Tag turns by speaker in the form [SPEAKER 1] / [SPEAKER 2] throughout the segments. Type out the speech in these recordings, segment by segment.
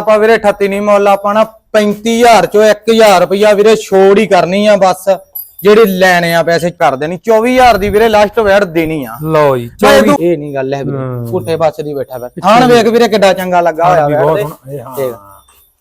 [SPEAKER 1] ਆਪਾਂ ਵੀਰੇ 38 ਨਹੀਂ ਮੁੱਲ ਆਪਾਂ ਨਾ 35000 ਚੋਂ 1000 ਰੁਪਇਆ ਵੀਰੇ ਛੋੜ ਹੀ ਕਰਨੀ ਆ ਬਸ ਜਿਹੜੇ ਲੈਣੇ ਆ ਪੈਸੇ ਕਰ ਦੇਣੀ 24000 ਦੀ ਵੀਰੇ ਲਾਸਟ ਵੈਟ ਦੇਣੀ ਆ
[SPEAKER 2] ਲਓ ਜੀ
[SPEAKER 1] ਇਹ ਇਹ ਨਹੀਂ ਗੱਲ ਹੈ ਵੀਰੇ। ਪੁੱਠੇ ਪਾਸੇ ਦੀ ਬੈਠਾ ਬੈਠਾ ਖਾਣ ਵੇਖ ਵੀਰੇ ਕਿੱਡਾ ਚੰਗਾ ਲੱਗਾ ਹੋਇਆ
[SPEAKER 2] ਬਹੁਤ। ਸੋਹਣਾ ਇਹ ਹਾਂ
[SPEAKER 1] ਠੀਕ।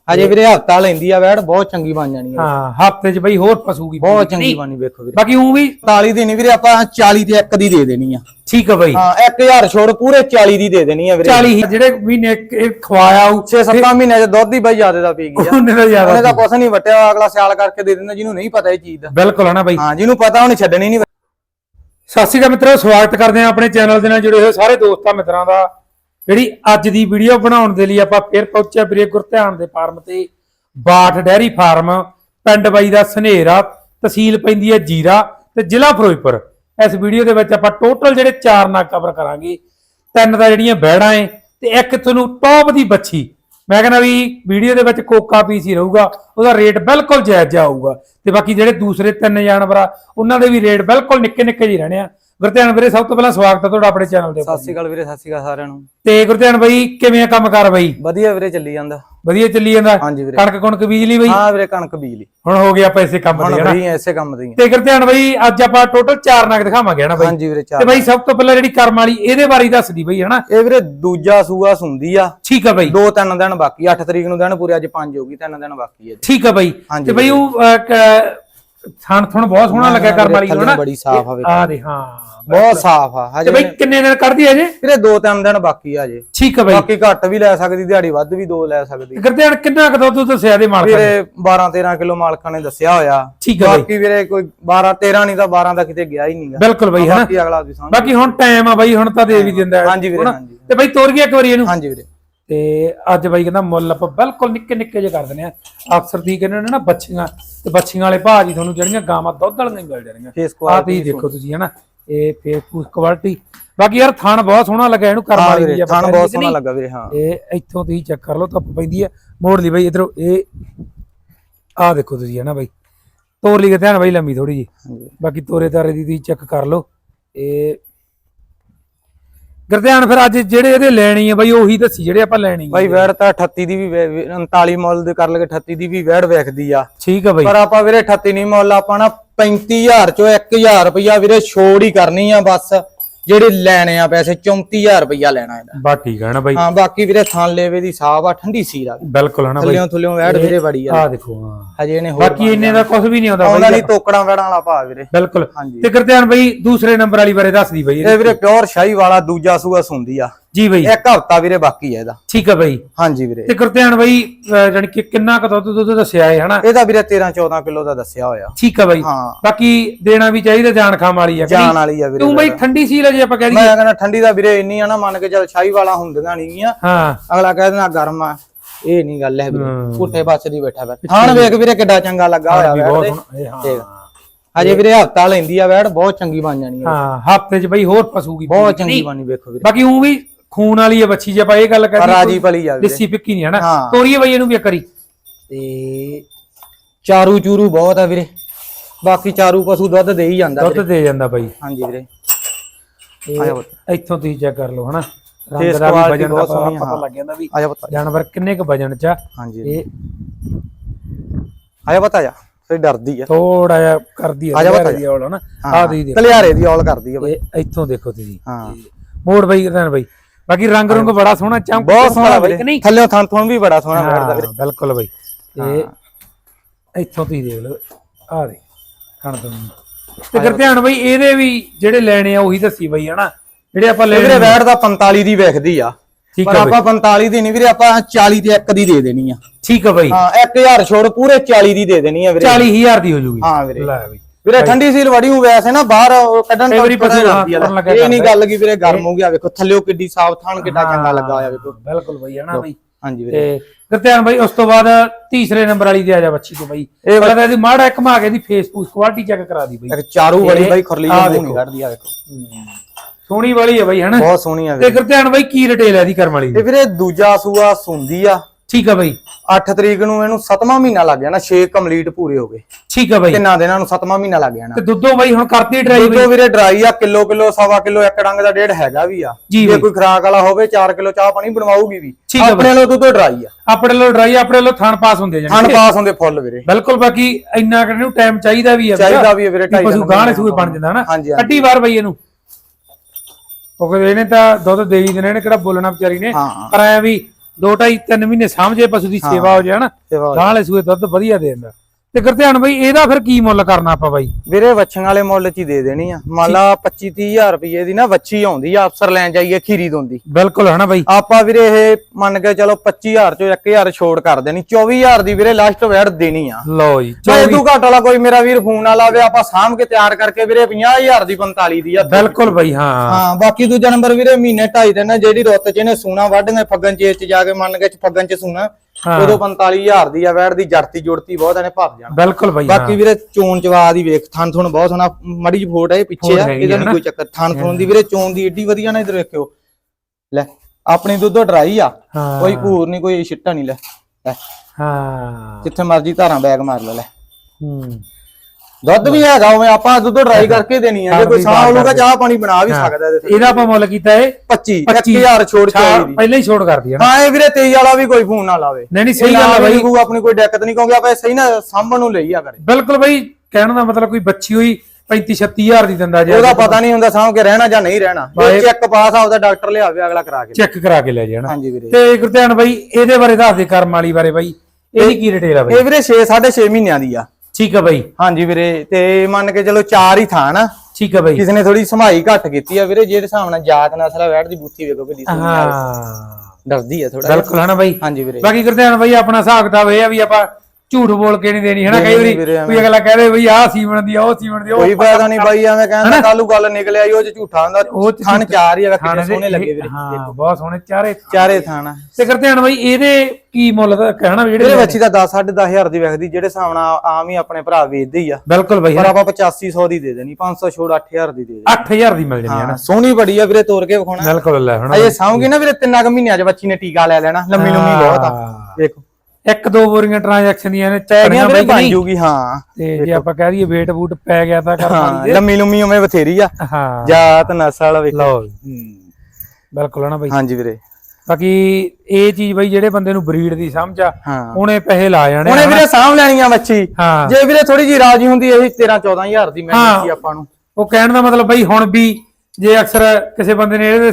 [SPEAKER 1] ਹਜੇ ਵੀਰੇ ਹਫਤਾ ਲੈਂਦੀ ਆ ਵੈਟ ਬਹੁਤ ਚੰਗੀ ਬਣ ਜਾਣੀ ਆ।
[SPEAKER 2] ਹਾਂ ਹਫ਼ਤੇ 'ਚ ਬਈ ਹੋਰ ਪਸੂਗੀ
[SPEAKER 1] ਬਹੁਤ ਚੰਗੀ ਬਣੀ ਵੇਖੋ ਵੀਰੇ।
[SPEAKER 2] ਬਾਕੀ ਉਹ ਵੀ
[SPEAKER 1] 40 ਦੀ ਨਹੀਂ ਵੀਰੇ ਆਪਾਂ 40 ਤੇ 1 ਦੀ ਦੇ ਦੇਣੀ ਆ।
[SPEAKER 2] ਠੀਕ ਆ ਬਈ।
[SPEAKER 1] ਹਾਂ 1000 ਛੋੜ ਪੂਰੇ 40 ਦੀ ਦੇ ਦੇਣੀ ਆ ਵੀਰੇ।
[SPEAKER 2] 40 ਜਿਹੜੇ ਮਹੀਨੇ ਇਹ ਖਵਾਇਆ ਉਹ
[SPEAKER 1] 6-7 ਮਹੀਨਿਆਂ ਚ ਦੁੱਧ ਹੀ ਬਾਈ ਜ਼ਿਆਦਾ ਦਾ ਪੀ ਗਿਆ
[SPEAKER 2] ਉਹਨੇ ਦਾ
[SPEAKER 1] ਉਹਨੇ
[SPEAKER 2] ਜ਼ਿਆਦਾ
[SPEAKER 1] ਤਾਂ ਕੁਛ ਨਹੀਂ ਵਟਿਆ ਅਗਲਾ ਸਿਆਲ ਕਰਕੇ ਦੇ ਦਿੰਦਾ ਜਿਹਨੂੰ ਨਹੀਂ ਪਤਾ ਇਹ ਚੀਜ਼ ਦਾ।
[SPEAKER 2] ਬਿਲਕੁਲ ਹੈ ਨਾ ਬਈ।
[SPEAKER 1] ਹਾਂ ਜਿਹਨੂੰ ਪਤਾ ਉਹਨੇ ਛੱਡਣੀ ਨਹੀਂ
[SPEAKER 2] ਸਤਿ ਸ਼੍ਰੀ ਅਕਾਲ ਮਿੱਤਰੋ ਸਵਾਗਤ ਕਰਦੇ ਹਾਂ ਆਪਣੇ ਚੈਨਲ ਦੇ ਨਾਲ ਜੁੜੇ ਹੋਏ ਸਾਰੇ ਦੋਸਤਾਂ ਮਿੱਤਰਾਂ ਦਾ। ਜਿਹੜੀ ਅੱਜ ਦੀ ਵੀਡੀਓ ਬਣਾਉਣ ਦੇ ਲਈ ਆਪਾਂ ਫਿਰ ਪਹੁੰਚਿਆ ਵੀਰੇ ਗੁਰਧਿਆਨ ਦੇ ਫਾਰਮ ਤੇ, ਬਾਠ ਡੈਰੀ ਫਾਰਮ, ਪਿੰਡ ਬਾਈ ਦਾ ਸਨੇਰਾ, ਤਹਿਸੀਲ ਪੈਂਦੀ ਹੈ ਜੀਰਾ ਤੇ ਜ਼ਿਲ੍ਹਾ ਫਿਰੋਜ਼ਪੁਰ। ਇਸ ਵੀਡੀਓ ਦੇ ਵਿੱਚ ਆਪਾਂ ਟੋਟਲ ਜਿਹੜੇ ਚਾਰ ਨਾ ਕਵਰ ਕਰਾਂਗੇ। ਤਿੰਨ ਤਾਂ ਜਿਹੜੀਆਂ ਬੈੜਾਂ ਏ ਤੇ ਇੱਕ ਤੁਹਾਨੂੰ ਟੌਪ ਦੀ ਬੱਚੀ ਮੈਂ ਕਹਿੰਦਾ ਵੀ ਵੀਡੀਓ ਦੇ ਵਿੱਚ ਕੋਕਾ ਪੀਸ ਹੀ ਰਹੂਗਾ, ਉਹਦਾ ਰੇਟ ਬਿਲਕੁਲ ਜਾਇਜ਼ ਆਊਗਾ ਤੇ ਬਾਕੀ ਜਿਹੜੇ ਦੂਸਰੇ ਤਿੰਨ ਜਾਨਵਰ ਆ, ਉਹਨਾਂ ਦੇ ਵੀ ਰੇਟ ਬਿਲਕੁਲ ਨਿੱਕੇ ਨਿੱਕੇ ਜਿਹੇ ਰਹਿਣੇ ਆ। ਗੁਰਧਿਆਨ ਵੀਰੇ ਸਭ ਤੋਂ ਪਹਿਲਾਂ ਸਵਾਗਤ ਹੈ ਤੁਹਾਡਾ ਆਪਣੇ ਚੈਨਲ ਦੇ ਉੱਪਰ
[SPEAKER 1] ਸਤਿ ਸ਼੍ਰੀ ਅਕਾਲ ਵੀਰੇ ਸਤਿ ਸ਼੍ਰੀ ਅਕਾਲ ਸਾਰਿਆਂ ਨੂੰ।
[SPEAKER 2] ਤੇ ਗੁਰਧਿਆਨ ਬਾਈ ਕਿਵੇਂ ਆ ਕੰਮ ਕਰ ਬਾਈ?
[SPEAKER 1] ਵਧੀਆ ਵੀਰੇ ਚੱਲੀ ਜਾਂਦਾ।
[SPEAKER 2] ਵਧੀਆ ਚੱਲੀ ਜਾਂਦਾ?
[SPEAKER 1] ਹਾਂਜੀ ਵੀਰੇ।
[SPEAKER 2] ਕਣਕ ਕੁਣਕ ਬੀਜ ਲਈ ਬਾਈ?
[SPEAKER 1] ਹਾਂ ਵੀਰੇ ਕਣਕ ਬੀਜ ਲਈ।
[SPEAKER 2] ਹੁਣ ਹੋ ਗਿਆ ਪੈਸੇ ਕੰਮ
[SPEAKER 1] ਹੁਣ
[SPEAKER 2] ਦੇ ਹਨਾ?
[SPEAKER 1] ਬਈ ਐਸੇ ਕੰਮ ਦੀ
[SPEAKER 2] ਤੇ ਗੁਰਧਿਆਨ ਬਾਈ ਅੱਜ ਆਪਾਂ ਟੋਟਲ ਚਾਰ ਨਗ ਦਿਖਾਵਾਂਗੇ ਹਨਾ ਬਾਈ?
[SPEAKER 1] ਹਾਂਜੀ ਵੀਰੇ
[SPEAKER 2] ਤੇ
[SPEAKER 1] ਚਾਰ
[SPEAKER 2] ਬਾਈ ਸਭ ਤੋਂ ਪਹਿਲਾਂ ਜਿਹੜੀ ਕਰਮ ਵਾਲੀ ਇਹਦੇ ਬਾਰੇ ਹੀ ਦੱਸਦੀ ਬਾਈ ਹਨਾ?
[SPEAKER 1] ਇਹ ਵੀਰੇ ਦੂਜਾ ਸੂਆ ਸੁੰਦੀ ਆ।
[SPEAKER 2] ਠੀਕ ਆ ਬਾਈ।
[SPEAKER 1] ਦੋ ਤਿੰਨ ਦਿਨ ਬਾਕੀ 8 ਤਰੀਕ ਨੂੰ ਦਿਨ ਪੂਰੇ ਅੱਜ 5 ਹੋ ਗਈ ਤਿੰਨ ਦਿਨ ਬਾਕੀ ਹੈ
[SPEAKER 2] ਠੀਕ ਆ ਬਾਈ। ਤੇ ਬਾਈ ਉਹ ਥਣ ਥਣ ਬਹੁਤ ਸੋਹਣਾ ਲੱਗਾ ਕਰਮ ਵਾਲੀ
[SPEAKER 1] ਬੜੀ ਸਾਫ਼ ਆ ਵੇਖੋ।
[SPEAKER 2] ਆ ਦੇ ਹਾਂ
[SPEAKER 1] ਬਹੁਤ ਸਾਫ਼ ਆ
[SPEAKER 2] ਤੇ
[SPEAKER 1] ਹਜੇ
[SPEAKER 2] ਬਾਈ ਕਿੰਨੇ ਦਿਨ ਕੱਢਦੀ ਹੈ ਜੇ
[SPEAKER 1] ਵੀਰੇ ਦੋ ਤਿੰਨ ਦਿਨ ਬਾਕੀ ਆ ਜੇ
[SPEAKER 2] ਠੀਕ ਆ ਬਾਈ।
[SPEAKER 1] ਬਾਕੀ ਘੱਟ ਵੀ ਲੈ ਸਕਦੀ ਦਿਹਾੜੀ ਵੱਧ ਵੀ ਦੋ ਲੈ ਸਕਦੀ।
[SPEAKER 2] ਗੁਰਧਿਆਨ ਕਿੰਨਾ ਕੁ ਦੁੱਧ ਦੱਸਿਆ ਇਹਦੇ ਮਾਲਕਾਂ ਨੇ?
[SPEAKER 1] ਵੀਰੇ 12 13 ਕਿਲੋ ਮਾਲਕਾਂ ਨੇ ਦੱਸਿਆ ਹੋਇਆ।
[SPEAKER 2] ਠੀਕ ਆ ਬਾਈ।
[SPEAKER 1] ਬਾਕੀ ਵੀਰੇ ਕੋਈ 12 13 ਨਹੀਂ ਤਾਂ 12 ਦਾ ਕਿਤੇ ਗਿਆ ਹੀ ਨਹੀਂਗਾ
[SPEAKER 2] ਬਿਲਕੁਲ ਬਾਈ ਹਨਾ।
[SPEAKER 1] ਬਾਕੀ ਅਗਲਾ ਵੀ ਸਮਝ
[SPEAKER 2] ਬਾਕੀ ਹੁਣ ਟਾਈਮ ਆ ਬਾਈ ਹੁਣ ਤਾਂ ਦੇ ਵੀ ਦਿੰਦਾ।
[SPEAKER 1] ਹਾਂਜੀ ਵੀਰੇ? ਹਾਂਜੀ
[SPEAKER 2] ਤੇ ਬਾਈ ਤੋਰ ਗਿਆ ਇੱਕ ਵਾਰੀ ਇਹਨੂੰ।
[SPEAKER 1] ਹਾਂਜੀ ਵੀਰੇ।
[SPEAKER 2] ਤੇ ਅੱਜ ਬਾਈ ਕਹਿੰਦਾ ਮੁੱਲ ਆਪਾਂ ਬਿਲਕੁਲ ਨਿੱਕੇ ਨਿੱਕੇ ਜਿਹੇ ਕਰ ਦਿੰਦੇ ਆ ਅਕਸਰ ਦੀ ਕਹਿੰਦੇ ਨੇ ਨਾ ਬੱਚੀਆਂ ਤੇ ਬੱਚੀਆਂ ਵਾਲੇ ਭਾਅ ਜੀ ਤੁਹਾਨੂੰ ਜਿਹੜੀਆਂ ਗਾਵਾਂ ਦੁੱਧ ਵਾਲੀਆਂ ਮਿਲ ਜਾਣਗੀਆਂ।
[SPEAKER 1] ਫੇਸ
[SPEAKER 2] ਆਹ ਤੁਸੀਂ ਦੇਖੋ। ਤੁਸੀਂ ਹਨਾ ਇਹ ਫੇਸਬੁੱਕ ਕੁਆਲਿਟੀ ਬਾਕੀ ਯਾਰ ਥਣ ਬਹੁਤ ਸੋਹਣਾ ਲੱਗਾ ਇਹਨੂੰ ਕਰਮ ਵਾਲੀ ਦੀ
[SPEAKER 1] ਥਣ ਬਹੁਤ ਸੋਹਣਾ ਲੱਗਾ ਵੀਰੇ ਹਾਂ।
[SPEAKER 2] ਇਹ ਇੱਥੋਂ ਤੁਸੀਂ ਚੈੱਕ ਕਰ ਲਓ ਧੁੱਪ ਪੈਂਦੀ ਹੈ ਮੋੜ ਲਈ ਬਾਈ ਇਧਰੋਂ ਇਹ ਆਹ ਦੇਖੋ ਤੁਸੀਂ ਹਨਾ ਬਾਈ। ਤੋਰ ਲਈ ਧਿਆਨ ਬਾਈ ਲੰਮੀ ਥੋੜੀ ਜੀ ਬਾਕੀ ਤੋਰੇ ਤਾਰੇ ਦੀ ਤੁਸੀਂ ਚੈੱਕ ਕਰ ਲਓ। ਇਹ ਗੁਰਧਿਆਨ ਫਿਰ ਅੱਜ ਜਿਹੜੇ ਇਹਦੇ ਲੈਣੀ ਆ ਬਾਈ ਉਹੀ ਦੱਸੀ ਜਿਹੜੇ ਆਪਾਂ ਲੈਣੀ ਆ।
[SPEAKER 1] ਬਾਈ ਵੈੜ ਤਾਂ 38 ਦੀ ਵੇ- 39 ਮੁੱਲ ਦੇ ਕਰ ਲਗੇ 38 ਦੀ ਵੀ ਵੈੜ ਵੇਖਦੀ ਆ।
[SPEAKER 2] ਠੀਕ ਆ ਬਾਈ।
[SPEAKER 1] ਪਰ ਆਪਾਂ ਵੀਰੇ 38 ਨਹੀਂ ਮੁੱਲ ਆਪਾਂ ਨਾ 35000 ਚੋਂ 1000 ਰੁਪਇਆ ਵੀਰੇ ਛੋੜ ਹੀ ਕਰਨੀ ਆ ਬਸ। ਜਿਹੜੇ ਲੈਣੇ ਆ ਪੈਸੇ 34000 ਰੁਪਇਆ ਲੈਣਾ ਇਹਦਾ।
[SPEAKER 2] ਬਾ ਠੀਕ ਹੈ ਨਾ ਬਾਈ।
[SPEAKER 1] ਹਾਂ ਬਾਕੀ ਵੀਰੇ ਥਾਨ ਲੇਵੇ ਦੀ ਸਾਬ ਆ ਠੰਡੀ ਸੀਰ ਆ।
[SPEAKER 2] ਬਿਲਕੁਲ ਹੈ ਨਾ ਬਾਈ।
[SPEAKER 1] ਥੱਲਿਓਂ ਥੱਲਿਓਂ ਵੈੜ ਵੀਰੇ ਬੜੀ ਆ।
[SPEAKER 2] ਆਹ ਦੇਖੋ ਹਾਂ।
[SPEAKER 1] ਹਜੇ ਇਹਨੇ ਹੋਰ
[SPEAKER 2] ਬਾਕੀ ਇੰਨੇ ਦਾ ਕੁਝ ਵੀ ਨਹੀਂ ਆਉਂਦਾ
[SPEAKER 1] ਆਉਂਦਾ
[SPEAKER 2] ਬਾਈ।
[SPEAKER 1] ਨਹੀਂ ਤੋਕੜਾਂ ਵੈੜਾਂ ਵਾਲਾ ਭਾ ਵੀਰੇ।
[SPEAKER 2] ਬਿਲਕੁਲ। ਤੇ ਗੁਰਧਿਆਨ ਬਾਈ ਦੂਸਰੇ ਨੰਬਰ ਵਾਲੀ ਬਾਰੇ ਦੱਸਦੀ ਬਾਈ
[SPEAKER 1] ਇਹ ਵੀਰੇ ਪਿਓਰ ਸ਼ਾਹੀ ਵਾਲਾ ਦੂਜਾ ਸੂਆ ਸੁੰਦੀ ਆ।
[SPEAKER 2] ਜੀ ਬਾਈ।
[SPEAKER 1] ਇੱਕ ਹਫਤਾ ਵੀਰੇ ਬਾਕੀ ਆ ਇਹਦਾ।
[SPEAKER 2] ਠੀਕ ਆ ਬਾਈ।
[SPEAKER 1] ਹਾਂਜੀ ਵੀਰੇ।
[SPEAKER 2] ਤੇ ਗੁਰਧਿਆਨ ਬਾਈ ਜਾਣੀ ਕਿ ਕਿੰਨਾ ਕੁ ਦੁੱਧ ਦੁੱਧ ਦੱਸਿਆ ਹੈ ਹਨਾ?
[SPEAKER 1] ਇਹਦਾ ਵੀਰੇ 13 14 ਕਿਲੋ ਦਾ ਦੱਸਿਆ ਹੋਇਆ।
[SPEAKER 2] ਠੀਕ ਆ ਬਾਈ।
[SPEAKER 1] ਹਾਂ।
[SPEAKER 2] ਬਾਕੀ ਦੇਣਾ ਵੀ ਚਾਹੀਦਾ ਜਾਨ ਖਾਮ ਵਾਲੀ ਆ। ਕਿ
[SPEAKER 1] ਜਾਨ? ਵਾਲੀ ਆ ਵੀਰੇ
[SPEAKER 2] ਤੂੰ ਬਾਈ ਠੰਡੀ ਸੀ ਜੇ ਆਪਾਂ ਕਹਿ ਦਈਏ।
[SPEAKER 1] ਮੈਂ ਕਹਿੰਦਾ ਠੰਡੀ ਦਾ ਵੀਰੇ ਇੰਨੀ ਆ ਨਾ ਮੰਨ ਕੇ ਚੱਲ ਸ਼ਾਹੀ ਵਾਲਾ ਹੁੰਦੀਆਂ ਨਹੀਂਗੀਆਂ
[SPEAKER 2] ਹਾਂ।
[SPEAKER 1] ਅਗਲਾ ਕਹਿ ਦੇਣਾ ਗਰਮ ਆ। ਇਹ ਨਹੀਂ ਗੱਲ ਹੈ। ਵੀਰੇ। ਪੁੱਠੇ ਪਾਸੇ ਦੀ ਬੈਠਾ ਬੈਠਾ। ਖਾਣ ਵੇਖ ਵੀਰੇ ਕਿੱਡਾ ਚੰਗਾ ਲੱਗਾ ਹੋਇਆ ਵੈੜ
[SPEAKER 2] ਬਹੁਤ
[SPEAKER 1] ਤੇ।
[SPEAKER 2] ਸੋਹਣਾ। ਇਹ ਹਾਂ।
[SPEAKER 1] ਠੀਕ। ਹਜੇ ਵੀਰੇ ਹਫਤਾ ਲੈਂਦੀ ਆ ਵੈੜ ਬਹੁਤ ਚੰਗੀ ਬਣ ਜਾਣੀ ਆ।
[SPEAKER 2] ਹਾਂ ਹਫ਼ਤੇ 'ਚ ਬਾਈ ਹੋਰ ਪਸੂਗੀ।
[SPEAKER 1] ਬਹੁਤ ਚੰਗੀ ਬਣੀ ਵੇਖੋ ਵੀਰੇ।
[SPEAKER 2] ਬਾਕੀ ਉਹ ਵੀ ਖੂਨ ਵਾਲੀ ਹੈ ਬੱਚੀ ਜੇ ਆਪਾਂ ਇਹ ਗੱਲ ਕਰੀਏ
[SPEAKER 1] ਰਾਜੀ ਭਲੀ ਆ ਵੀਰੇ।
[SPEAKER 2] ਦੇਸੀ ਪਿੱਕੀ ਨਹੀਂ ਹਨਾ?
[SPEAKER 1] ਹਾਂ।
[SPEAKER 2] ਤੋਰੀਏ ਬਾਈ ਇਹਨੂੰ ਵੀ ਇੱਕ ਵਾਰੀ।
[SPEAKER 1] ਤੇ ਚਾਰੂ ਚੂਰੂ ਬਹੁਤ ਆ ਵੀਰੇ। ਬਾਕੀ ਚਾਰੂ ਪਸ਼ੂ ਦੁੱਧ ਦੇ ਹੀ ਜਾਂਦਾ
[SPEAKER 2] ਦੁੱਧ
[SPEAKER 1] ਵੀਰੇ।
[SPEAKER 2] ਦੇ ਜਾਂਦਾ ਬਾਈ।
[SPEAKER 1] ਹਾਂਜੀ ਵੀਰੇ।
[SPEAKER 2] ਤੇ
[SPEAKER 1] ਆਜਾ ਪੁੱਤ।
[SPEAKER 2] ਇੱਥੋਂ ਤੁਸੀਂ ਚੈੱਕ ਕਰ ਲਓ ਹਨਾ? ਰੰਗ ਦਾ ਵੀ
[SPEAKER 1] quality
[SPEAKER 2] ਵਜਨ ਦਾ
[SPEAKER 1] ਬਹੁਤ ਸੋਹਣੀ ਆ,
[SPEAKER 2] ਪਤਾ
[SPEAKER 1] ਹਾਂ।
[SPEAKER 2] ਲੱਗ ਜਾਂਦਾ ਵੀ
[SPEAKER 1] ਆਜਾ ਪਤਾ
[SPEAKER 2] ਜਾਨਵਰ ਕਿੰਨੇ ਕੁ ਵਜਨ ਚ ਆ।
[SPEAKER 1] ਹਾਂਜੀ
[SPEAKER 2] ਇਹ
[SPEAKER 1] ਆਜਾ ਪਤਾ ਜਾ ਫਿਰ ਡਰਦੀ ਆ।
[SPEAKER 2] ਥੋੜਾ ਜਿਹਾ ਕਰਦੀ
[SPEAKER 1] ਆਜਾ
[SPEAKER 2] ਹੈ
[SPEAKER 1] ਬਤਾ
[SPEAKER 2] ਦੀ ਔਲ ਹਨਾ? ਆ ਦੀ ਦੇ
[SPEAKER 1] ਕਲਿਆਰੇ ਦੀ ਔਲ ਕਰਦੀ ਆ ਬਈ।
[SPEAKER 2] ਇਹ ਇੱਥੋਂ ਦੇਖੋ ਤੁਸੀਂ।
[SPEAKER 1] ਹਾਂ।
[SPEAKER 2] ਮੋੜ ਬਾਈ ਕਿਦਾਂ ਬਾਈ। ਬਾਕੀ ਰੰਗ ਰੰਗ ਬੜਾ ਸੋਹਣਾ ਚਮਕ
[SPEAKER 1] ਬਹੁਤ ਸੋਹਣਾ
[SPEAKER 2] ਬਾਈ। ਨਹੀਂ।
[SPEAKER 1] ਥੱਲੇ ਥਣ ਥਣ ਵੀ ਬੜਾ ਸੋਹਣਾ ਬੈਠਦਾ ਵੀਰੇ।
[SPEAKER 2] ਬਿਲਕੁਲ ਬਾਈ। ਤੇ ਇੱਥੋਂ ਤੁਸੀਂ ਦੇਖ ਲਓ। ਆ ਦੇ ਹਣ ਤੋਂ ਤੇ ਕਰ ਧਿਆਨ ਬਾਈ ਇਹਦੇ ਵੀ ਜਿਹੜੇ ਲੈਣੇ ਆ ਉਹੀ ਦੱਸੀ ਬਾਈ ਹਨਾ ਜਿਹੜੇ ਆਪਾਂ ਲੈਣੇ
[SPEAKER 1] ਵੀਰੇ ਵੈਟ ਦਾ 45 ਦੀ ਵੇਖਦੀ ਆ।
[SPEAKER 2] ਠੀਕ
[SPEAKER 1] ਪਰ ਆਪਾਂ 45 ਦੀ ਨਹੀਂ ਵੀਰੇ ਆਪਾਂ 40 ਤੇ 1 ਦੀ ਦੇ ਦੇਣੀ ਆ।
[SPEAKER 2] ਠੀਕ ਆ ਬਾਈ।
[SPEAKER 1] ਹਾਂ 1000 ਛੋੜ ਪੂਰੇ 40 ਦੀ ਦੇ ਦੇਣੀ ਆ ਵੀਰੇ।
[SPEAKER 2] 40000 ਦੀ ਹੋ ਜੂਗੀ।
[SPEAKER 1] ਹਾਂ ਵੀਰੇ।
[SPEAKER 2] ਲੈ ਬਈ।
[SPEAKER 1] ਵੀਰੇ ਠੰਡੀ ਸੀਲ ਵੜੀ ਹੂੰ ਵੈਸੇ ਨਾ ਬਾਹਰ ਕੱਢਣ ਤੋਂ ਆ
[SPEAKER 2] ਹਾਂ,
[SPEAKER 1] ਇਹ ਨਹੀਂ। ਗੱਲ ਕੀ ਵੀਰੇ ਗਰਮ ਹੋ ਗਿਆ ਵੇਖੋ ਥੱਲਿਓ ਕਿੱਡੀ ਸਾਫ਼ ਥਾਣ ਕਿੱਡਾ ਚੰਗਾ ਲੱਗਾ ਹੋਇਆ ਵੇਖੋ।
[SPEAKER 2] ਬਿਲਕੁਲ ਬਾਈ ਹਨਾ ਬਾਈ?
[SPEAKER 1] ਹਾਂਜੀ ਵੀਰੇ।
[SPEAKER 2] ਤੇ ਗੁਰਧਿਆਨ ਬਾਈ ਉਸ ਤੋਂ ਬਾਅਦ ਤੀਸਰੇ ਨੰਬਰ ਵਾਲੀ ਤੇ ਆ ਜਾ ਬੱਚੀ ਤੋਂ ਬਾਈ। ਪਹਿਲਾਂ ਇਹਦੀ ਮਾੜਾ ਇੱਕ ਮਾ ਕੇ ਦੀ ਫੇਸਬੁੱਕ ਕੁਆਲਿਟੀ ਚੈੱਕ ਕਰਾ ਦੀ ਬਾਈ।
[SPEAKER 1] ਚਾਰੂ
[SPEAKER 2] ਇਹ
[SPEAKER 1] ਬਾਈ ਖੁਰਲੀ ਮੂੰਹ ਨਹੀਂ। ਕੱਢਦੀ ਆ ਵੇਖੋ।
[SPEAKER 2] ਸੋਹਣੀ ਵਾਲੀ ਹੈ ਬਾਈ ਹਨਾ
[SPEAKER 1] ਬਹੁਤ ਸੋਹਣੀ ਆ
[SPEAKER 2] ਤੇ ਗੁਰਧਿਆਨ ਬਾਈ ਕੀ ਰਿਟੇਲ ਹੈ ਦੀ ਕਰਮ ਵਾਲੀ?
[SPEAKER 1] ਇਹ ਵੀਰੇ ਦੂਜਾ ਸੂਆ ਸੁੰਦੀ ਆ।
[SPEAKER 2] ਠੀਕ ਆ ਬਾਈ।
[SPEAKER 1] 8 ਤਰੀਕ ਨੂੰ ਇਹਨੂੰ 7ਵਾਂ ਮਹੀਨਾ ਲੱਗ ਜਾਣਾ 6 ਕੰਪਲੀਟ ਪੂਰੇ ਹੋ ਗਏ।
[SPEAKER 2] ਠੀਕ ਆ ਬਾਈ।
[SPEAKER 1] ਕਿੰਨਾ ਦਿਨਾਂ ਨੂੰ 7ਵਾਂ ਮਹੀਨਾ ਲੱਗ ਜਾਣਾ।
[SPEAKER 2] ਤੇ ਦੁੱਧੋਂ ਬਾਈ ਹੁਣ ਕਰਤੀ ਡਰਾਈ
[SPEAKER 1] ਦੁੱਧੋ ਵੀਰੇ ਡਰਾਈ ਆ ਕਿਲੋ ਕਿਲੋ ਸਵਾ ਕਿਲੋ ਇੱਕ ਡੰਗ ਦਾ ਡੇਢ ਹੈਗਾ ਵੀ ਆ।
[SPEAKER 2] ਜੀ।
[SPEAKER 1] ਕੋਈ ਖਰਾਕ ਵਾਲਾ ਹੋਵੇ 4 ਕਿਲੋ ਚਾਹ ਪਾਣੀ ਬਣਵਾਉਗੀ ਵੀ। ਆਪਣੇ ਲੋ ਦੁੱਧੋ ਡਰਾਈ ਆ।
[SPEAKER 2] ਆਪਣੇ ਲੋ ਡਰਾਈ ਆਪਣੇ ਲੋ ਥਣ ਪਾਸ ਹੁੰਦੇ ਜਾਨ
[SPEAKER 1] ਹਣ ਪਾਸ ਹੁੰਦੇ ਫੁੱਲ ਵੀਰੇ।
[SPEAKER 2] ਬਿਲਕੁਲ ਬਾਕੀ ਇੰਨਾ ਕਿ ਨੂੰ ਟਾਈਮ ਚਾਹੀਦਾ ਵੀ ਆ।
[SPEAKER 1] ਚਾਹੀਦਾ ਵੀ ਵੀਰੇ, ਢਾਈ
[SPEAKER 2] ਪਸ਼ੂ
[SPEAKER 1] ਤਿੰਨ
[SPEAKER 2] ਗਾਣੇ ਸੂਏ ਬਣ ਜਾਂਦਾ ਹਨਾ। ਅੱਡੀ ਵਾਰ ਬਈ ਇਹਨੂੰ। ਉਹ ਕਹਿੰਦੇ ਇਹਨੇ ਤਾਂ ਦੁੱਧ ਦੇ ਹੀ ਦੇਣੇ ਇਹਨੇ ਕਿਹੜਾ ਬੋਲਣਾ ਵਿਚਾਰੀ ਨੇ। ਪਰ ਐ ਵੀ 2 2.5 3 ਮਹੀਨੇ ਸਮਝੇ ਪਸ਼ੂ ਦੀ ਸੇਵਾ ਹੋ ਜਾਏ ਗਾਂ ਵਾਲੇ ਸੂਏ ਦੁੱਧ ਵਧੀਆ ਦੇ ਦਿੰਦਾ। ਤੇ ਗੁਰਧਿਆਨ ਬਈ ਇਹਦਾ ਫਿਰ ਕੀ ਮੁੱਲ ਕਰਨਾ ਆਪਾਂ ਬਾਈ?
[SPEAKER 1] ਵੀਰੇ ਵੱਛਣ ਵਾਲੇ ਮੁੱਲ ਚ ਹੀ ਦੇ ਦੇਣੀ ਆ। ਮੰਨ ਲਾ 25 30000 ਰੁਪਏ ਦੀ ਨਾ ਵੱਛੀ ਆਉਂਦੀ ਆ ਅਫਸਰ ਲੈਣ ਜਾਈਏ ਖੀਰੀ ਦੋਂਦੀ।
[SPEAKER 2] ਬਿਲਕੁਲ ਹਨਾ ਬਾਈ?
[SPEAKER 1] ਆਪਾਂ ਵੀਰੇ ਇਹ ਮੰਨ ਕੇ ਚਲੋ 25000 ਚੋਂ 1000 ਛੋੜ ਕਰ ਦੇਣੀ 24000 ਦੀ ਵੀਰੇ ਲਾਸਟ ਵੈੜ ਦੇਣੀ ਆ।
[SPEAKER 2] ਲਓ ਜੀ
[SPEAKER 1] ਚਾਹੇ ਤੂੰ ਘੱਟ ਵਾਲਾ ਕੋਈ ਮੇਰਾ ਵੀਰ ਫੋਨ ਨਾ ਲਾਵੇ ਆਪਾਂ ਸਾਂਭ ਕੇ ਤਿਆਰ ਕਰਕੇ ਵੀਰੇ 50000 ਦੀ 45 ਦੀ ਆ।
[SPEAKER 2] ਬਿਲਕੁਲ ਬਾਈ ਹਾਂ।
[SPEAKER 1] ਹਾਂ ਬਾਕੀ ਦੂਜਾ ਨੰਬਰ ਵੀਰੇ ਮਹੀਨੇ ਢਾਈ ਦਿਨ ਜਿਹੜੀ ਰੁੱਤ ਚ ਇਹਨੇ ਸੂਣਾ ਵੱਢੀਆਂ ਫੱਗਣ ਚੇਤ ਚ ਜਾ ਕੇ ਮੰਨ ਕੇ ਫੱਗਣ ਚ ਸੂਣਾ। ਉਦੋਂ 45000 ਦੀ ਆ ਵੈੜ ਦੀ ਜੜਤੀ ਜੁੜਤੀ ਬਹੁਤ ਇਹਨੇ ਭਰ ਜਾਣਾ।
[SPEAKER 2] ਬਿਲਕੁਲ ਹਾਂ
[SPEAKER 1] ਬਾਕੀ ਵੀਰੇ ਚੋਣ ਚਵਾ ਦੀ ਵੇਖ ਥਣ ਥਣ ਬਹੁਤ ਸੋਹਣਾ ਮੜੀ ਜਿਹੀ ਫੋਟ ਹੈ ਇਹ ਪਿੱਛੇ ਆ ਇਹਦਾ ਨਹੀਂ। ਕੋਈ ਚੱਕਰ। ਥਣ ਥਣ ਦੀ ਵੀਰੇ ਚੋਣ ਦੀ ਏਡੀ ਵਧੀਆ ਨਾ ਇਧਰ ਵੇਖਿਓ। ਲੈ ਆਪਣੀ ਦੁੱਧੋ ਡਰਾਈ ਆ। ਕੋਈ ਘੂਰ ਨਹੀਂ ਕੋਈ ਛਿੱਟਾ ਨਹੀਂ ਲੈ ਲੈ।
[SPEAKER 2] ਹਾਂ।
[SPEAKER 1] ਜਿੱਥੇ ਮਰਜ਼ੀ ਧਾਰਾਂ ਬੈਗ ਮਾਰ ਲੈ ਲੈ।
[SPEAKER 2] ਹੂੰ।
[SPEAKER 1] ਦੁੱਧ ਵੀ ਹੈਗਾ ਉਵੇਂ ਆਪਾਂ ਦੁੱਧੋ ਡਰਾਈ ਕਰਕੇ ਦੇਣੀ ਆ। ਜੇ ਕੋਈ ਸਾਹ ਲੂਗਾ ਚਾਹ ਪਾਣੀ ਬਣਾ ਵੀ ਸਕਦਾ ਇਹਦੇ
[SPEAKER 2] ਇਹਦਾ ਆਪਾਂ ਮੁੱਲ ਕੀਤਾ ਏ
[SPEAKER 1] 25 1000 ਛੋੜ ਦੀ।
[SPEAKER 2] ਪਹਿਲਾਂ ਹੀ ਛੋੜ ਕਰਦੀ ਹੈ
[SPEAKER 1] ਹਾਂ ਇਹ ਵੀਰੇ 23 ਵਾਲਾ ਵੀ ਕੋਈ ਫੋਨ ਨਾ ਲਾਵੇ।
[SPEAKER 2] ਨਹੀਂ ਨਹੀਂ ਸਹੀ ਗੱਲ ਹੈ ਬਾਈ।
[SPEAKER 1] ਬਾਈ ਆਪਣੀ ਕੋਈ ਦਿੱਕਤ ਨਹੀਂ ਕਿਉਂਕਿ ਆਪਾਂ ਇਹ ਸਹੀ ਨਾ ਸਾਂਭਣ ਨੂੰ ਲਈ ਆ ਕਰੇ।
[SPEAKER 2] ਬਿਲਕੁਲ ਬਾਈ ਕਹਿਣ ਦਾ ਮਤਲਬ ਕੋਈ ਬੱਚੀ ਹੋਈ 35 36000 ਦੀ ਦਿੰਦਾ ਜੇ
[SPEAKER 1] ਉਹਦਾ ਪਤਾ ਨਹੀਂ ਹੁੰਦਾ ਸਾਂਭ ਕੇ ਰਹਿਣਾ ਜਾਂ ਨਹੀਂ ਰਹਿਣਾ। ਚੈੱਕ ਪਾਸ ਆ ਉਹਦਾ ਡਾਕਟਰ ਲਿਆਵੇ ਅਗਲਾ ਕਰਾ ਕੇ।
[SPEAKER 2] ਚੈੱਕ ਕਰਾ ਕੇ ਲੈ ਜਾਣਾ।
[SPEAKER 1] ਹਾਂਜੀ ਵੀਰੇ।
[SPEAKER 2] ਤੇ ਗੁਰਧਿਆਨ ਬਾਈ ਇਹਦੇ ਬਾਰੇ ਦੱਸ ਦੇ ਕਰਮ ਵਾਲੀ ਬਾਰੇ ਬਾਈ। ਇਹਦੀ ਕੀ ਡਿਟੇਲ ਆ ਬਾਈ?
[SPEAKER 1] ਇਹ ਵੀਰੇ 6 6.5 ਮਹੀਨਿਆਂ ਦੀ ਆ।
[SPEAKER 2] ਠੀਕ ਆ ਬਾਈ।
[SPEAKER 1] ਹਾਂਜੀ ਵੀਰੇ ਤੇ ਮੰਨ ਕੇ ਚਲੋ ਚਾਰ ਹੀ ਥਾਂ ਨਾ।
[SPEAKER 2] ਠੀਕ ਆ ਬਾਈ।
[SPEAKER 1] ਕਿਸੇ ਨੇ ਥੋੜੀ ਸਮਾਈ ਘੱਟ ਕੀਤੀ ਆ ਵੀਰੇ ਜਿਹਦੇ ਹਿਸਾਬ ਨਾਲ ਜਾਤ ਨਸਲ ਆ ਵੈੜ ਦੀ ਬੂਥੀ ਵੇਖੋ ਕਿੱਡੀ ਸੋਹਣੀ ਆ।
[SPEAKER 2] ਹਾਂ।
[SPEAKER 1] ਡਰਦੀ ਆ ਥੋੜਾ
[SPEAKER 2] ਬਿਲਕੁਲ ਹਨਾ ਬਾਈ?
[SPEAKER 1] ਹਾਂਜੀ ਵੀਰੇ।
[SPEAKER 2] ਬਾਕੀ ਗੁਰਧਿਆਨ ਬਾਈ ਆਪਣਾ ਹਿਸਾਬ ਕਿਤਾਬ ਇਹ ਆ ਵੀ ਆਪਾਂ ਝੂਠ ਬੋਲ ਕੇ ਨਹੀਂ ਦੇਣੀ ਹਨਾ? ਕਈ ਵਾਰੀ। ਕੋਈ ਅਗਲਾ ਕਹਦੇ ਬਈ ਆਹ ਸੀਮਣ ਦੀ ਉਹ ਸੀਮਣ ਦੀ ਉਹ
[SPEAKER 1] ਕੋਈ ਫਾਇਦਾ ਨਹੀਂ ਬਾਈ ਐਵੇਂ ਕਹਿੰਦਾ ਕੱਲੂ ਗੱਲ ਨਿਕਲ ਆਈ ਉਹ ਚ ਝੂਠਾ ਹੁੰਦਾ
[SPEAKER 2] ਉਹ
[SPEAKER 1] ਥਣ ਚਾਰ ਹੀ
[SPEAKER 2] ਖਾਣੇ
[SPEAKER 1] ਕਿੰਨੇ ਸੋਹਣੇ ਲੱਗੇ ਵੀਰੇ।
[SPEAKER 2] ਹਾਂ ਬਹੁਤ ਸੋਹਣੇ ਚਾਰੇ
[SPEAKER 1] ਚਾਰੇ ਥਾਣਾ
[SPEAKER 2] ਤੇ ਗੁਰਧਿਆਨ ਬਾਈ ਇਹਦੇ ਕੀ ਮੁੱਲ ਦਾ ਕਹਿਣਾ ਵੀ
[SPEAKER 1] ਇਹਦੇ
[SPEAKER 2] ਜਿਹੜੇ
[SPEAKER 1] ਬੱਚੀ ਦਾ 10 10500 ਦੀ ਵਿਕਦੀ ਜਿਹੜੇ ਨਾਲ ਆਮ ਹੀ ਆਪਣੇ ਭਰਾ ਵੇਚਦੇ ਹੀ ਆ।
[SPEAKER 2] ਬਿਲਕੁਲ ਬਾਈ
[SPEAKER 1] ਪਰ ਆਪਾਂ 8500 ਦੀ ਦੇ ਦੇਣੀ 500 ਛੋੜ 8000 ਦੀ ਦੇ ਦੇਣੀ।
[SPEAKER 2] 8000 ਦੀ ਮਿਲ ਜਾਣੀ ਹੈ ਨਾ
[SPEAKER 1] ਸੋਹਣੀ ਬੜੀ ਆ ਵੀਰੇ ਤੋੜ ਕੇ ਵਿਖਾਉਣਾ।
[SPEAKER 2] ਬਿਲਕੁਲ ਲੈ ਹੁਣ
[SPEAKER 1] ਅਜੇ ਸਾਂਭਗੇ ਨਾ ਵੀਰੇ ਤਿੰਨਾਂ ਕੁ ਮਹੀਨਿਆਂ ਚ ਬੱਚੀ ਨੇ ਟੀਕਾ ਲੈ ਲੈਣਾ ਲੰਮੀ ਲੰਮੀ ਬਹੁਤ ਆ। ਦੇਖੋ।
[SPEAKER 2] ਇੱਕ ਦੋ ਬੋਰੀਆਂ ਟ੍ਰਾਂਜੈਕਸ਼ਨ ਦੀਆਂ ਨੇ
[SPEAKER 1] ਪੈ ਗਿਆ
[SPEAKER 2] ਬਾਈ
[SPEAKER 1] ਬਣ ਜੂਗੀ ਹਾਂ।
[SPEAKER 2] ਤੇ ਜੇ ਆਪਾਂ ਕਹਿ ਦਈਏ ਵੇਟ ਬੂਟ ਪੈ ਗਿਆ ਤਾਂ ਕਰ ਪਾਈਏ।
[SPEAKER 1] ਲੰਮੀ ਲੰਮੀ ਉਵੇਂ ਬਥੇਰੀ ਆ।
[SPEAKER 2] ਹਾਂ।
[SPEAKER 1] ਜਾਤ ਨਸਲ ਵੇਖੋ।
[SPEAKER 2] ਲਓ। ਬਿਲਕੁਲ ਨਾ ਬਾਈ।
[SPEAKER 1] ਹਾਂਜੀ ਵੀਰੇ।
[SPEAKER 2] ਬਾਕੀ ਇਹ ਚੀਜ਼ ਬਾਈ ਜਿਹੜੇ ਬੰਦੇ ਨੂੰ ਬਰੀਡ ਦੀ ਸਮਝ ਆ ਉਹਨੇ ਪੈਸੇ ਲਾ ਜਾਣੇ
[SPEAKER 1] ਉਹਨੇ ਵੀਰੇ ਸਾਂਭ ਲੈਣੀ ਆ
[SPEAKER 2] ਹਾਂ।
[SPEAKER 1] ਜੇ ਵੀਰੇ ਥੋੜੀ ਜੀ ਰਾਜੀ ਹੁੰਦੀ ਇਹ 13 14000 ਦੀ ਮਿਲਣੀ ਸੀ ਆਪਾਂ ਨੂੰ।
[SPEAKER 2] ਉਹ ਕਹਿਣ ਦਾ ਮਤਲਬ ਬਾਈ ਹੁਣ ਵੀ ਜੇ ਅਕਸਰ ਕਿਸੇ ਬੰਦੇ ਨੇ ਇਹਦੇ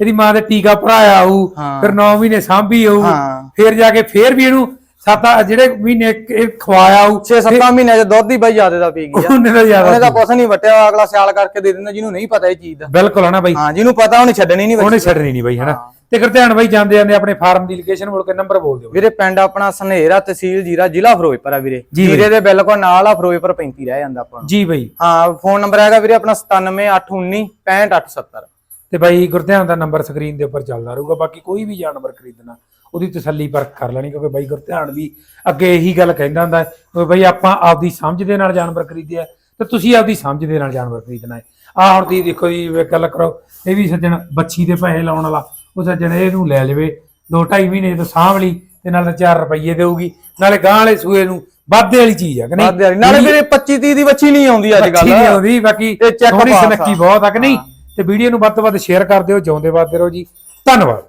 [SPEAKER 2] ਇਹਦੀ ਮਾਂ ਦੇ ਟੀਕਾ ਭਰਾਇਆ ਹੋਊ
[SPEAKER 1] ਹਾਂ।
[SPEAKER 2] ਫਿਰ 9 ਮਹੀਨੇ ਸਾਂਭੀ ਹੋਊ
[SPEAKER 1] ਹਾਂ।
[SPEAKER 2] ਫਿਰ ਜਾ ਕੇ ਫਿਰ ਵੀ ਇਹਨੂੰ ਸੱਤ ਜਿਹੜੇ ਮਹੀਨੇ ਇਹ ਖਵਾਇਆ ਹੋਊ
[SPEAKER 1] 6-7 ਮਹੀਨਿਆਂ ਚ ਦੁੱਧ ਹੀ ਬਾਈ ਜ਼ਿਆਦਾ ਦਾ ਪੀ ਗਿਆ।
[SPEAKER 2] ਉਹਨੇ ਤਾਂ ਜ਼ਿਆਦਾ
[SPEAKER 1] ਉਹਨੇ ਤਾਂ ਕੁਛ ਨਹੀਂ ਵਟਿਆ ਅਗਲਾ ਸਿਆਲ ਕਰਕੇ ਦੇ ਦਿੰਦਾ ਜਿਹਨੂੰ ਨਹੀਂ ਪਤਾ ਇਹ ਚੀਜ਼ ਦਾ।
[SPEAKER 2] ਬਿਲਕੁਲ ਹੈ ਨਾ ਬਾਈ।
[SPEAKER 1] ਹਾਂ ਜਿਹਨੂੰ ਪਤਾ ਉਹਨੇ ਛੱਡਣੀ ਨਹੀਂ
[SPEAKER 2] ਉਹਨੇ ਛੱਡਣੀ ਨਹੀਂ ਬਾਈ ਹਨਾ ਤੇ ਕਰ ਧਿਆਨ ਬਾਈ ਜਾਂਦੇ ਜਾਂਦੇ ਆਪਣੇ ਫਾਰਮ ਦੀ ਲੋਕੇਸ਼ਨ ਬੋਲ ਕੇ ਨੰਬਰ ਬੋਲ ਦਿਓ
[SPEAKER 1] ਵੀਰੇ ਪਿੰਡ ਆਪਣਾ ਸਨੇਰਾ ਤਹਿਸੀਲ ਜੀਰਾ ਜ਼ਿਲ੍ਹਾ ਫਿਰੋਜ਼ਪੁਰ ਆ ਵੀਰੇ।
[SPEAKER 2] ਜੀ
[SPEAKER 1] ਜੀਰੇ ਦੇ ਬਿਲਕੁਲ ਨਾਲ ਆ ਫਿਰੋਜ਼ਪੁਰ 35 ਰਹਿ ਜਾਂਦਾ ਆਪਾਂ ਨੂੰ
[SPEAKER 2] ਜੀ ਬਾਈ।
[SPEAKER 1] ਹਾਂ ਫੋਨ ਨੰਬਰ ਹੈਗਾ ਵੀਰੇ ਆਪਣਾ 97819 65870
[SPEAKER 2] ਤੇ ਬਾਈ ਗੁਰਧਿਆਨ ਦਾ ਨੰਬਰ ਸਕਰੀਨ ਦੇ ਉੱਪਰ ਚੱਲਦਾ ਰਹੂਗਾ ਬਾਕੀ ਕੋਈ ਵੀ ਜਾਨਵਰ ਖਰੀਦਣਾ ਉਹਦੀ ਤਸੱਲੀ ਪਰਖ ਕਰ ਲੈਣੀ ਕਿਉਂਕਿ ਬਾਈ ਗੁਰਧਿਆਨ ਵੀ ਅੱਗੇ ਇਹੀ ਗੱਲ ਕਹਿੰਦਾ ਹੁੰਦਾ ਕਿ ਬਾਈ ਆਪਾਂ ਆਪਦੀ ਸਮਝ ਦੇ ਨਾਲ ਜਾਨਵਰ ਖਰੀਦਿਆ ਤੇ ਤੁਸੀਂ ਆਪਦੀ ਸਮਝ ਦੇ ਨਾਲ ਜਾਨਵਰ ਖਰੀਦਣਾ ਹੈ ਆਹ ਹੁਣ ਤੁਸੀਂ ਦੇਖੋ ਜੀ ਗੱਲ ਕਰੋ ਇਹ ਵੀ ਸੱਜਣ ਬੱਚੀ ਦੇ ਪੈਸੇ ਲਾਉਣ ਵਾਲਾ ਉਹ ਸੱਜਣ ਇਹਨੂੰ ਲੈ ਲਵੇ 2.5 ਮਹੀਨੇ ਤੋਂ ਸਾਂਭ ਲਈ ਤੇ ਨਾਲ 4 ਰੁਪਏ ਦੇਊਗੀ ਨਾਲੇ ਗਾਂ ਵਾਲੇ ਸੂਏ ਨੂੰ ਵਾਧੇ ਵਾਲੀ ਚੀਜ਼ ਆ ਕਿ ਨਹੀਂ
[SPEAKER 1] ਵਾਲੀ। ਨਾਲੇ ਵੀਰੇ 25 30 ਦੀ ਬੱਚੀ ਨਹੀਂ ਆਉਂਦੀ ਅੱਜ
[SPEAKER 2] ਅੱਛੀ
[SPEAKER 1] ਕੱਲ
[SPEAKER 2] ਨਹੀਂ ਆਉਂਦੀ ਬਾਕੀ ਸੋਹਣੀ
[SPEAKER 1] ਆ।
[SPEAKER 2] ਸੁਨੱਖੀ ਬਹੁਤ ਆ ਕਿ ਨਹੀਂ ਤੇ ਵੀਡੀਓ ਨੂੰ ਵੱਧ ਤੋਂ ਵੱਧ ਸ਼ੇਅਰ ਕਰ ਦਿਓ ਜਿਉਂਦੇ ਵੱਧਦੇ ਰਹੋ ਜੀ। ਧੰਨਵਾਦ।